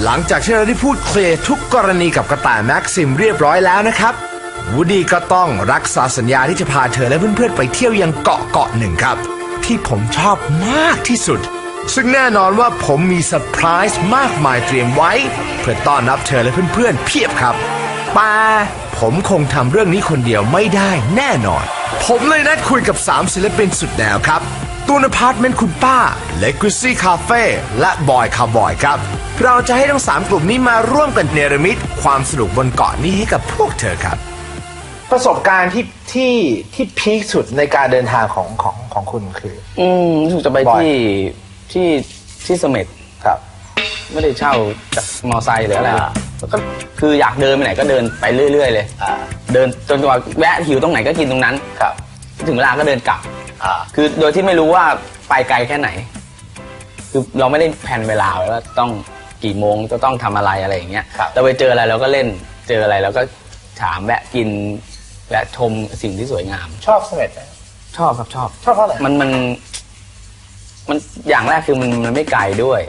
หลังจากที่เราได้พูดเคลียร์ทุกกรณีกับกระต่ายแม็กซิมเรียบร้อยแล้วนะครับวูดดี้ก็ต้องรักษาสัญญาที่จะพาเธอและเพื่อนๆ ไปเที่ยวยังเกาะเกาะหนึ่งครับ ที่ผมชอบมากที่สุด ซึ่งแน่นอนว่าผมมีเซอร์ไพรส์มากมายเตรียมไว้ เพื่อต้อนรับเธอและเพื่อนๆ เพียบครับแต่ผมคงทำเรื่องนี้คนเดียวไม่ได้แน่นอน ผมเลยนัดคุยกับ 3 ศิลปินสุดแนวครับ ตูนอพาร์ตเมนต์คุณป้าเลกุซี่คาเฟ่และบอยคาร์บอยครับ เราจะให้ทั้ง 3 กลุ่มนี้มาร่วมกันเนรมิตความสนุกบนเกาะนี้ให้กับพวกเธอครับ ประสบการณ์ที่ที่ที่พีคสุดในการเดินทางของของของคุณคือ อืมรู้สึกจะไปบ่อย ที่ที่ที่เสม็ดครับ ไม่ได้เช่าจากมอไซค์หรืออะไรอ่าก็คืออยากเดินไปไหนก็เดินไปเรื่อย ๆ เลย อ่า เดินจนกว่าแวะหิวตรงไหนก็กินตรงนั้น ครับ ถึงเวลาก็เดินกลับอ่า คือโดยที่ไม่รู้ว่าไปไกลแค่ไหน คือเราไม่ได้แผนเวลาไว้ว่าต้องกี่โมงจะต้องทำอะไรอะไรอย่างเงี้ยครับเราไปเจออะไรเราก็เล่นเจออะไรเราก็ถามแวะกินแวะชมสิ่งที่สวยงาม ชอบเสม็ดไหมชอบครับชอบ ชอบเพราะอะไรมันมัน มันอย่างแรกคือมันมันไม่ไกลด้วย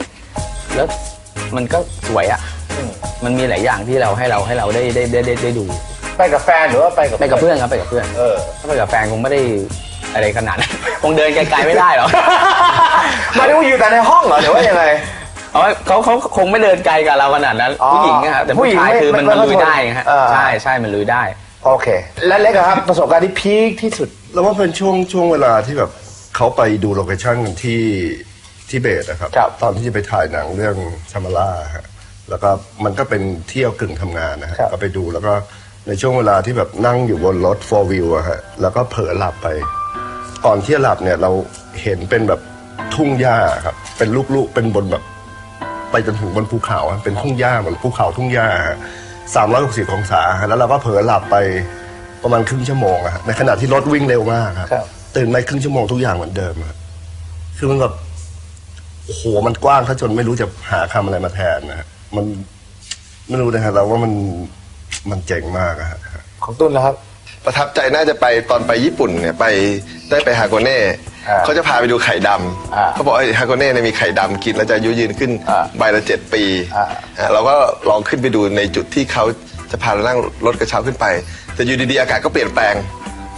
แล้วมันก็สวยอะ่ะ อืมมันมีหลายอย่างที่เราให้เราให้เราได้ได้ได้ได้ได้ดู ไปกับแฟนหรือว่าไปกับไปกับเพื่อนครับไปกับเพื่อน เออ ถ้าไปกับแฟนคงไม่ได้ อะไรขนาดนั้น คงเดินไกลๆไม่ได้หรอกหมายถึงว่าอยู่แต่ในห้องเหรอหรือว่ายังไง เอาไว้เขาเขาคงไม่เดินไกลกับเราขนาดนั้นอ๋อผู้หญิงอะแต่ผู้ผู้หญิงชายไม่คือมันไม่มันลุยไม่ได้ไงฮะเออ ใช่ใช่มันลุยได้ โอเค และเล็กอะครับ ประสบการณ์ที่พีคที่สุดแล้วว่าเป็นช่วงช่วงเวลาที่แบบเขาไปดูโลเคชั่นกันที่ที่เบสนะครับ ครับตอนที่จะไปถ่ายหนังเรื่องชามาล่าฮะแล้วก็มันก็เป็นเที่ยวกึ่งทำงานนะฮะครับ ก็ไปดูแล้วก็ในช่วงเวลาที่แบบนั่งอยู่บนรถ four wheel อะฮะแล้วก็เผลอหลับไป ก่อนที่จะหลับเนี่ยเราเห็นเป็นแบบทุ่งหญ้าครับ เป็นลูกๆเป็นบนแบบ ไปจนถึงบนภูเขาอะเป็นทุ่งหญ้าเหมือนภูเขาทุ่งหญ้าสามร้อยหกสิบองศาฮะแล้วเราก็เผลอหลับไปประมาณครึ่งชั่วโมงอะฮะในขณะที่รถวิ่งเร็วมากครับ ครับ ตื่นมาครึ่งชั่วโมงทุกอย่างเหมือนเดิมอะคือมันแบบโอ้โหมันกว้างถ้าจนไม่รู้จะหาคำอะไรมาแทนนะฮะมันไม่รู้นะฮะเราว่ามันมันเจ๋งมากอะฮะ ของตุ้นนะครับ ประทับใจน่าจะไปตอนไปญี่ปุ่นเนี่ยไปได้ไปฮาโกเน่อ่าเขาจะพาไปดูไข่ดอ่าำเขาบอกไอ้ฮาโกเน่เนี่ยมีไข่ดำกินแล้วจะอายุยืนขึ้นอ่าใบละเจ็ดปีอ่าอ่าเราก็ลองขึ้นไปดูในจุดที่เขาจะพาเรานั่งรถกระเช้าขึ้นไป แต่อยู่ดีๆอากาศก็เปลี่ยนแปลง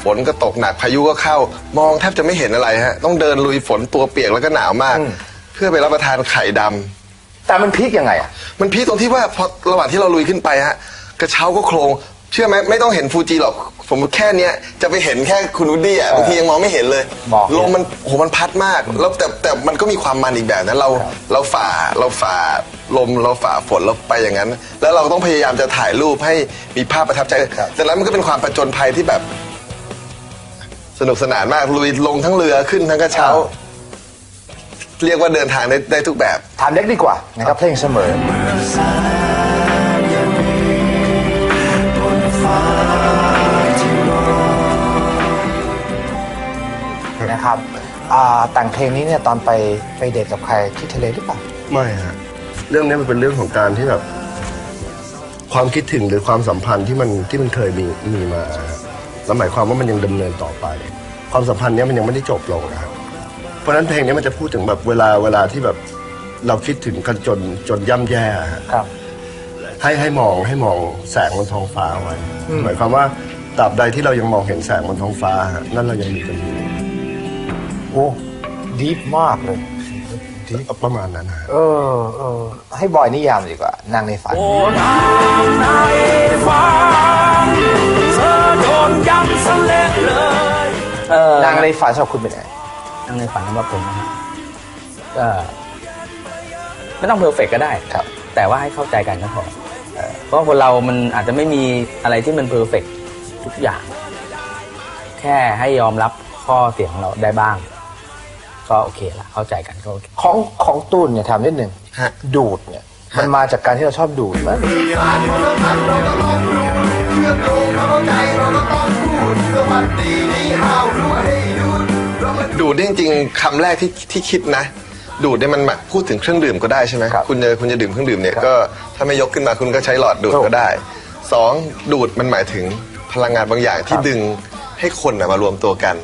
ฝนก็ตกหนักพายุก็เข้ามองแทบจะไม่เห็นอะไรฮะต้องเดินลุยฝนตัวเปียกแล้วก็หนาวมาก เพื่อไปรับประทานไข่ดำแต่มันพีคยังไงอะมันพีคตรงที่ว่าพอระหว่างที่เราลุยขึ้นไปฮะกระเช้าก็โครง เชื่อไหมไม่ต้องเห็นฟูจิหรอกผมแค่เนี้ยจะไปเห็นแค่คุณวูดดี้อะบางทียังมองไม่เห็นเลยมองเห็นลมมันโหมันพัดมากแล้วแต่แต่มันก็มีความมันอีกแบบนะเราเราฝ่าเราฝ่าลมเราฝ่าฝนเราไปอย่างนั้น แล้วเราก็ต้องพยายามจะถ่ายรูปให้มีภาพประทับใจแต่แล้วมันก็เป็นความประจนภัยที่แบบ สนุกสนานมากลุยลงทั้งเรือขึ้นทั้งกระเช้า เรียกว่าเดินทางได้ได้ทุกแบบถามเล็กดีกว่านะครับเพลงเสมอ แต่งเพลงนี้เนี่ยตอนไปไปเดทกับใครที่ทะเลหรือเปล่าไม่ฮะเรื่องนี้มันเป็นเรื่องของการที่แบบความคิดถึงหรือความสัมพันธ์ที่มันที่มันเคยมีมีมาฮะแล้วหมายความว่ามันยังดำเนินต่อไป ความสัมพันธ์เนี้ยมันยังไม่ได้จบลงนะครับเพราะฉะนั้นเพลงนี้มันจะพูดถึงแบบเวลาเวลาที่แบบเราคิดถึงกันจนจนย่ำแย่ฮะครับ ให้ให้มองให้มองแสงบนท้องฟ้าไว้หมายความว่าตราบใดที่เรายังมองเห็นแสงบนท้องฟ้าฮะนั่นเรายังมีกันอยู่โอ้ ดีฟมากเลยก็ประมาณนั้นฮะเออเออให้บอยนิยามดีกว่านางในฝัน โอ้นางในฝันเธอโดนย้ำสำเร็จเลยเออนางในฝันสำหรับคุณเป็นไงนั่งในฝันสำหรับผมนะครับก็ไม่ต้องเพอร์เฟกก็ได้ ครับ แต่ว่าให้เข้าใจกันก็พอเออเพราะคนเรามันอาจจะไม่มีอะไรที่มันเพอร์เฟกทุกอย่าง แค่ให้ยอมรับข้อเสียของเราได้บ้าง ก็โอเคละเข้าใจกันก็โอเคของของตูนเนี่ยถามนิดหนึ่งฮะ ดูดเนี่ย มันมาจากการที่เราชอบดูดไหมดูดเนี่ยจริงๆคำแรกที่ที่คิดนะ ดูดเนี่ยมันแบบพูดถึงเครื่องดื่มก็ได้ใช่ไหมครับคุณจะคุณจะดื่มเครื่องดื่มเนี่ยก็ถ้าไม่ยกขึ้นมาคุณก็ใช้หลอดดูดถูกก็ได้สองดูดมันหมายถึงพลังงานบางอย่างที่ครับดึงให้คนน่ะมารวมตัวกัน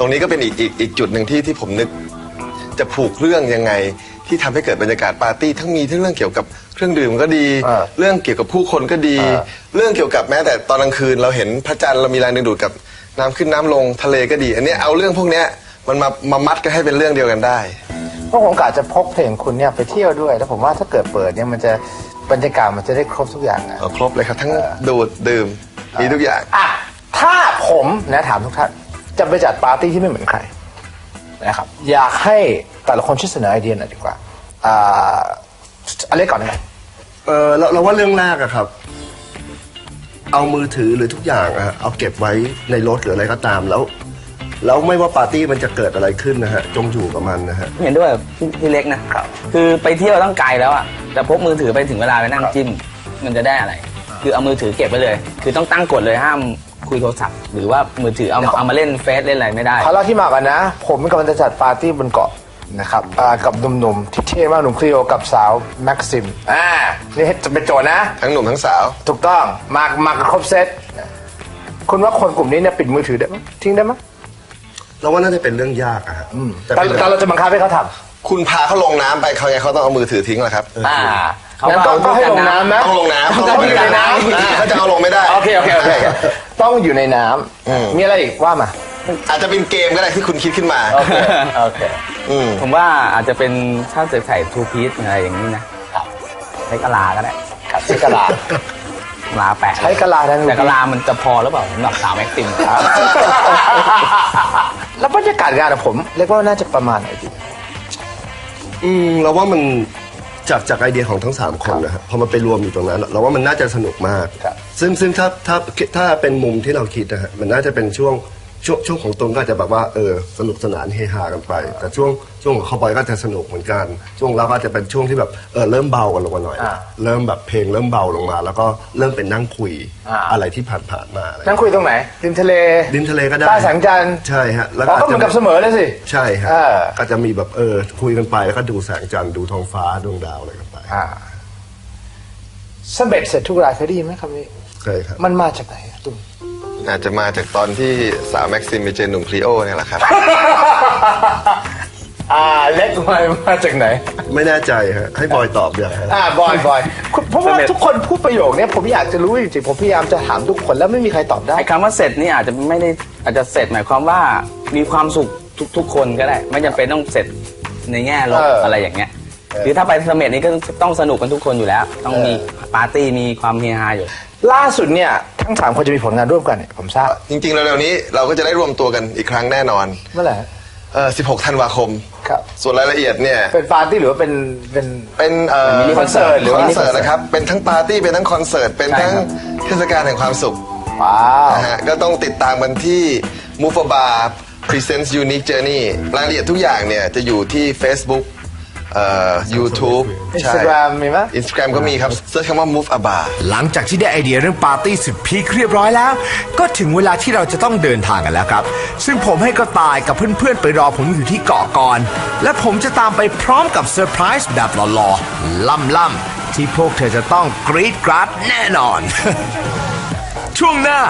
ตรงนี้ก็เป็นอีกอีกอีกจุดหนึ่งที่ที่ผมนึก จะผูกเรื่องยังไง ที่ทำให้เกิดบรรยากาศปาร์ตี้ทั้งมีทั้งเรื่องเกี่ยวกับเครื่องดื่มก็ดี อ่าเรื่องเกี่ยวกับผู้คนก็ดี อ่า เรื่องเกี่ยวกับแม้แต่ตอนกลางคืน เราเห็นพระจันทร์เรามีแรงดึงดูดกับน้ำขึ้นน้ำลงทะเลก็ดี อันเนี้ยเอาเรื่องพวกเนี้ยมันมามามัดกันให้เป็นเรื่องเดียวกันได้ เพราะผมกะจะพกเพลงคุณเนี่ยไปเที่ยวด้วย แล้วผมว่าถ้าเกิดเปิดเนี่ยมันจะบรรยากาศมันจะได้ครบทุกอย่างนะ เอาครบเลยครับ ทั้งดูดดื่มมีทุกอย่าง อะถ้าผมนะถามทุกท่าน จะไปจัดปาร์ตี้ที่ไม่เหมือนใครนะครับอยากให้แต่ละคนช่วยเสนอไอเดียหน่อยดีกว่าอ่าอะไรก่อนนะเออเราเราว่าเรื่องแรกอะครับ เอามือถือหรือทุกอย่างอะฮะเอาเก็บไว้ในรถหรืออะไรก็ตามแล้วแล้วไม่ว่าปาร์ตี้มันจะเกิดอะไรขึ้นนะฮะจงอยู่กับมันนะฮะเห็นด้วยกับพี่พี่เล็กนะคือไปเที่ยวต้องไกลแล้วอะแต่พกมือถือไปถึงเวลาไปนั่งจิ้มมันจะได้อะไร คือเอามือถือเก็บไว้เลย คือต้องตั้งกฎเลยห้าม คุยโทรศัพท์หรือว่ามือถือเอาเอามาเล่นเฟซเล่นอะไรไม่ได้ ขอเล่าที่มากันนะ ผมกำลังจะจัดปาร์ตี้บนเกาะนะครับอ่ากับหนุ่มๆที่เท่มากหนุ่มคลีโอกับสาวแม็กซิมอ่านี่จะเป็นโจทย์นะ ทั้งหนุ่มทั้งสาว ถูกต้องมามากันครบเซตคุณว่าคนกลุ่มนี้เนี่ยปิดมือถือได้ไหมทิ้งได้ไหมเราว่าน่าจะเป็นเรื่องยากอะฮะแต่แต่เป็นแต่เราจะบังคับให้เขาทคุณพาเขาลงน้ำไปเขาไงเขาต้องเอามือถือทิ้งแหละครับำอ่า เขางั้นก็ต้องต้องให้ลงน้ำไหมต้องลงน้ำต้องอยู่ในน้ำอ่าเขาจะเอาลงไม่ได้โอเคโอเคโอเคโอเคต้องอยู่ในน้อืมำมีอะไรอีกว่ามาอาจจะเป็นเกมก็ได้ที่คุณคิดขึ้นมาโอเคโอเคอืมผมว่าอาจจะเป็นถ้าจะใส่ทูพีซอะไรอย่างนี้นะใช้กะลาก็ได้ครับใช้กะลากะลาแปะใช้กะลาทั้งแต่กะลามันจะพอหรือเปล่าสำหรับสาวแม็กซิมแล้วบรรยากาศงานของผม เรียกว่าน่าจะประมาณไหนดีอืมเราว่ามัน จากจากไอเดียของทั้งสามคนนะฮะพอมันไปรวมอยู่ตรงนั้น เราว่ามันน่าจะสนุกมาก ครับ ซึ่งซึ่งถ้าถ้าถ้าเป็นมุมที่เราคิดนะฮะมันน่าจะเป็นช่วง ช่วงช่วงของตรงก็อาจจะแบบว่าเออสนุกสนานเฮฮากันไป แต่ช่วงช่วงของเขาบอยก็จะสนุกเหมือนกัน ช่วงเราก็จะเป็นช่วงที่แบบเออเริ่มเบากันลงมาหน่อย อ่า เริ่มแบบเพลงเริ่มเบาลงมา แล้วก็เริ่มเป็นนั่งคุยอ่าอะไรที่ผ่านผ่านๆมาอะไรนั่งคุยตรงไหนริมทะเลริมทะเลก็ได้ใต้แสงจันทร์ใช่ฮะแล้วอ๋ออาจก็เหจะมือนกับเสมอเลยสิ ใช่ฮะเออ ก็จะมีแบบเออคุยกันไปแล้วก็ดูแสงจันทร์ดูท้องฟ้าดวงดาวอะไรกันไปอ่าสำเร็จเสร็จทุกรายเคยได้ยินไหมคำนี้เคยครับ มันมาจากไหนอะตุ้ม อาจจะมาจากตอนที่สาวแม็กซิมไปเจอหนุ่มคลีโอเนี่ยแหละครับ อ่าเล็กมามาจากไหน ไม่แน่ใจฮะให้บอยตอบเดี๋ยวฮะอ่าบอยบอยคุณเพราะว่าทุกคนพูดประโยคเนี้ยผมอยากจะรู้จริงๆผมพยายามจะถามทุกคนแล้วไม่มีใครตอบได้ ไอ้คำว่าเสร็จนี่อาจจะไม่ได้อาจจะเสร็จหมายความว่ามีความสุขทุกๆคนก็ได้ ไม่จำเป็นต้องเสร็จในแง่ลบเออออะไรอย่างเงี้ยคือถ้าไปเสม็ดนี่ก็ต้องสนุกกันทุกคนอยู่แล้ว ต้องมี ปาร์ตี้มีความเฮฮาอยู่ ล่าสุดเนี่ยทั้งสามคนจะมีผลงานร่วมกันเนี่ยผมทราบจริงๆเร็วๆนี้เราก็จะได้รวมตัวกันอีกครั้งแน่นอนเมื่อไหร่เออ16 ธันวาคม ครับส่วนรายละเอียดเนี่ย เป็นปาร์ตี้หรือว่าเป็นเป็น เป็นเอ่อมินิคอนเสิร์ตหรือคว่าอนเสิร์ต นะครับ เป็นทั้งปาร์ตี้ เป็นทั้งคอนเสิร์ต เป็นทั้งเทศกาลแห่งความสุขว้าวนะฮะ ก็ต้องติดตามกันที่ m o v e b a r Presents Unique Journey รายละเอียดทุกอย่างเนี่ย จะอยู่ที่ Facebook เอ่อ YouTube อินสตาแกรมมีไหมอินสตาแกรมก็มีครับเซิร์ชคำว่า Move a Bar หลังจากที่ได้ไอเดียเรื่องปาร์ตี้สุดพีคเรียบร้อยแล้ว ก็ถึงเวลาที่เราจะต้องเดินทางกันแล้วครับ ซึ่งผมให้ก็ตายกับเพื่อนๆ ไปรอผมอยู่ที่เกาะก่อน และผมจะตามไปพร้อมกับเซอร์ไพรส์แบบหล่อๆ ล่ำๆ ที่พวกเธอจะต้องกรี๊ดกราดแน่นอน ช่วงหน้า